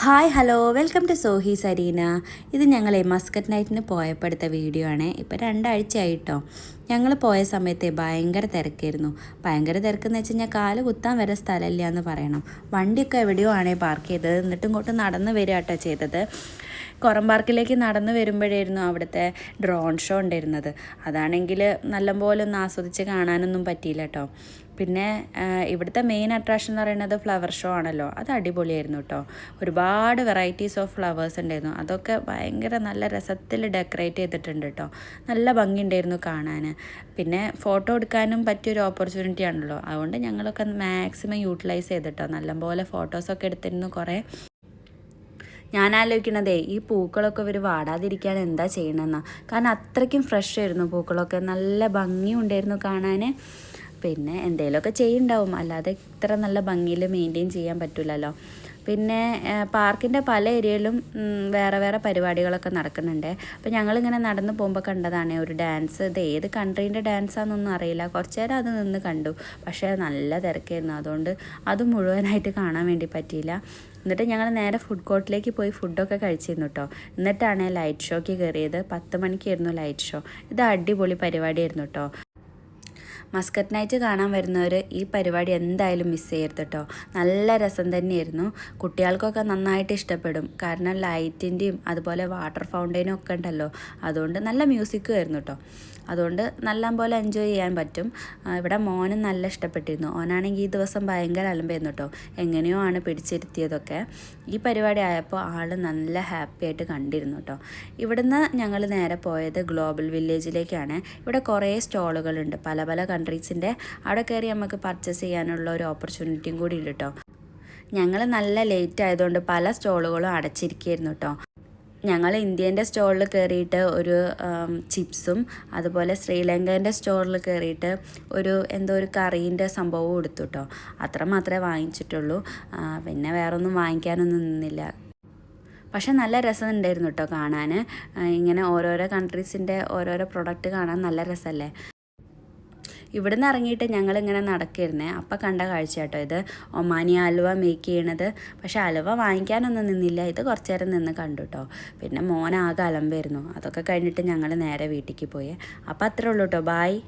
Hi hello. Welcome to Sohi Sareena. ഇത് ഞങ്ങളെ Muscat നൈറ്റിന് പോയപ്പോൾ എടുത്ത വീഡിയോ ആണ്. ഇപ്പോൾ രണ്ടാഴ്ചയായിട്ടോ. ഞങ്ങൾ പോയ സമയത്തെ ഭയങ്കര തിരക്കായിരുന്നു. ഭയങ്കര തിരക്കെന്ന് വെച്ച് കഴിഞ്ഞാൽ കാൽ കുത്താൻ വരെ സ്ഥലമില്ല എന്ന് പറയണം. വണ്ടിയൊക്കെ എവിടെയോ ആണേ പാർക്ക് ചെയ്തത്. എന്നിട്ടും ഇങ്ങോട്ട് നടന്ന് വരിക കേട്ടോ ചെയ്തത്. കൊറം പാർക്കിലേക്ക് നടന്നു വരുമ്പോഴായിരുന്നു അവിടുത്തെ ഡ്രോൺ ഷോ ഉണ്ടായിരുന്നത്. അതാണെങ്കിൽ നല്ലപോലെ ഒന്ന് ആസ്വദിച്ച് കാണാനൊന്നും പറ്റിയില്ല കേട്ടോ പിന്നെ ഇവിടുത്തെ മെയിൻ അട്രാക്ഷൻ എന്ന് പറയുന്നത് ഫ്ലവർ ഷോ ആണല്ലോ. അത് അടിപൊളിയായിരുന്നു കേട്ടോ ഒരുപാട് വെറൈറ്റീസ് ഓഫ് ഫ്ലവേഴ്സ് ഉണ്ടായിരുന്നു. അതൊക്കെ ഭയങ്കര നല്ല രസത്തിൽ ഡെക്കറേറ്റ് ചെയ്തിട്ടുണ്ട് കേട്ടോ നല്ല ഭംഗിയുണ്ടായിരുന്നു കാണാൻ. പിന്നെ ഫോട്ടോ എടുക്കാനും പറ്റിയൊരു ഓപ്പർച്യൂണിറ്റി ആണല്ലോ. അതുകൊണ്ട് ഞങ്ങളൊക്കെ മാക്സിമം യൂട്ടിലൈസ് ചെയ്തിട്ടോ. നല്ലപോലെ ഫോട്ടോസൊക്കെ എടുത്തിരുന്നു കുറേ. ഞാൻ ആലോചിക്കണതേ ഈ പൂക്കളൊക്കെ ഇവർ വാടാതിരിക്കാൻ എന്താ ചെയ്യണമെന്നാ കാരണം അത്രയ്ക്കും ഫ്രഷ് ആയിരുന്നു പൂക്കളൊക്കെ. നല്ല ഭംഗിയുണ്ടായിരുന്നു കാണാൻ പിന്നെ എന്തെങ്കിലുമൊക്കെ ചെയ്യുന്നുണ്ടാവും അല്ലാതെ ഇത്ര നല്ല ഭംഗിയിൽ മെയിന്റെയിൻ ചെയ്യാൻ പറ്റില്ലല്ലോ പിന്നെ പാർക്കിന്റെ പല ഏരിയയിലും വേറെ വേറെ പരിപാടികളൊക്കെ നടക്കുന്നുണ്ട്. അപ്പോൾ ഞങ്ങളിങ്ങനെ നടന്നു പോകുമ്പോൾ കണ്ടതാണ് ഒരു ഡാൻസ് ഇത് ഏത് കൺട്രീന്റെ ഡാൻസാണെന്നൊന്നും അറിയില്ല. കുറച്ച് നേരം അത് നിന്ന് കണ്ടു. പക്ഷേ നല്ല തിരക്കായിരുന്നു. അതുകൊണ്ട് അത് മുഴുവനായിട്ട് കാണാൻ വേണ്ടി പറ്റിയില്ല. എന്നിട്ട് ഞങ്ങൾ നേരെ ഫുഡ് കോർട്ടിലേക്ക് പോയി ഫുഡൊക്കെ കഴിച്ചിരുന്നു കേട്ടോ എന്നിട്ടാണ് ലൈറ്റ് ഷോയ്ക്ക് കയറിയത്. പത്ത് മണിക്കായിരുന്നു ലൈറ്റ് ഷോ ഇത് അടിപൊളി പരിപാടിയായിരുന്നു കേട്ടോ മസ്കറ്റ് നൈറ്റ് കാണാൻ വരുന്നവർ ഈ പരിപാടി എന്തായാലും മിസ് ചെയ്യരുത് കേട്ടോ നല്ല രസം തന്നെയായിരുന്നു. കുട്ടികൾക്കൊക്കെ നന്നായിട്ട് ഇഷ്ടപ്പെടും. കാരണം ലൈറ്റിന്റെയും അതുപോലെ വാട്ടർ ഫൗണ്ടൈനും ഒക്കെ ഉണ്ടല്ലോ. അതുകൊണ്ട് നല്ല മ്യൂസിക്കും ആയിരുന്നു കേട്ടോ അതുകൊണ്ട് നല്ല പോലെ എൻജോയ് ചെയ്യാൻ പറ്റും. ഇവിടെ മോനും നല്ല ഇഷ്ടപ്പെട്ടിരുന്നു. ഓനാണെങ്കിൽ ഈ ദിവസം ഭയങ്കര അലമ്പായിരുന്നു കേട്ടോ എങ്ങനെയോ ആണ് പിടിച്ചിരുത്തിയതൊക്കെ. ഈ പരിപാടി ആയപ്പോൾ ആൾ നല്ല ഹാപ്പി ആയിട്ട് കണ്ടിരുന്നു കേട്ടോ ഇവിടുന്ന് ഞങ്ങൾ നേരെ പോയത് ഗ്ലോബൽ വില്ലേജിലേക്കാണ് ഇവിടെ കുറേ സ്റ്റോളുകളുണ്ട് പല പല കൺട്രീസിന്റെ അവിടെ കയറി നമുക്ക് പർച്ചേസ് ചെയ്യാനുള്ള ഒരു ഓപ്പർച്യൂണിറ്റിയും കൂടി ഉണ്ട് കേട്ടോ ഞങ്ങൾ നല്ല ലേറ്റ് ആയതുകൊണ്ട് പല സ്റ്റോളുകളും അടച്ചിരിക്കുകയായിരുന്നു കേട്ടോ ഞങ്ങൾ ഇന്ത്യേന്റെ സ്റ്റോളിൽ കയറിയിട്ട് ഒരു ചിപ്സും അതുപോലെ ശ്രീലങ്കേന്റെ സ്റ്റോറിൽ കയറിയിട്ട് ഒരു എന്തോ ഒരു കറീന്റെ സംഭവവും എടുത്തു കേട്ടോ അത്ര മാത്രമേ വാങ്ങിച്ചിട്ടുള്ളൂ. പിന്നെ വേറെ ഒന്നും വാങ്ങിക്കാനൊന്നും നിന്നില്ല. പക്ഷെ നല്ല രസമുണ്ടായിരുന്നു കേട്ടോ കാണാൻ ഇങ്ങനെ ഓരോരോ കൺട്രീസിന്റെ ഓരോരോ പ്രൊഡക്റ്റ് കാണാൻ നല്ല രസമല്ലേ ഇവിടുന്ന് ഇറങ്ങിയിട്ട് ഞങ്ങളിങ്ങനെ നടക്കിരുന്നേ. അപ്പം കണ്ട കാഴ്ച കേട്ടോ ഇത്. ഒമാനി അലുവ മേക്ക് ചെയ്യണത്. പക്ഷെ അലുവ വാങ്ങിക്കാനൊന്നും നിന്നില്ല. ഇത് കുറച്ച് നേരം നിന്ന് കണ്ടു കേട്ടോ പിന്നെ മോനാകെ അലമ്പായിരുന്നു. അതൊക്കെ കഴിഞ്ഞിട്ട് ഞങ്ങൾ നേരെ വീട്ടിലേക്ക് പോയേ. അപ്പം അത്രേ ഉള്ളൂ കേട്ടോ ബായ്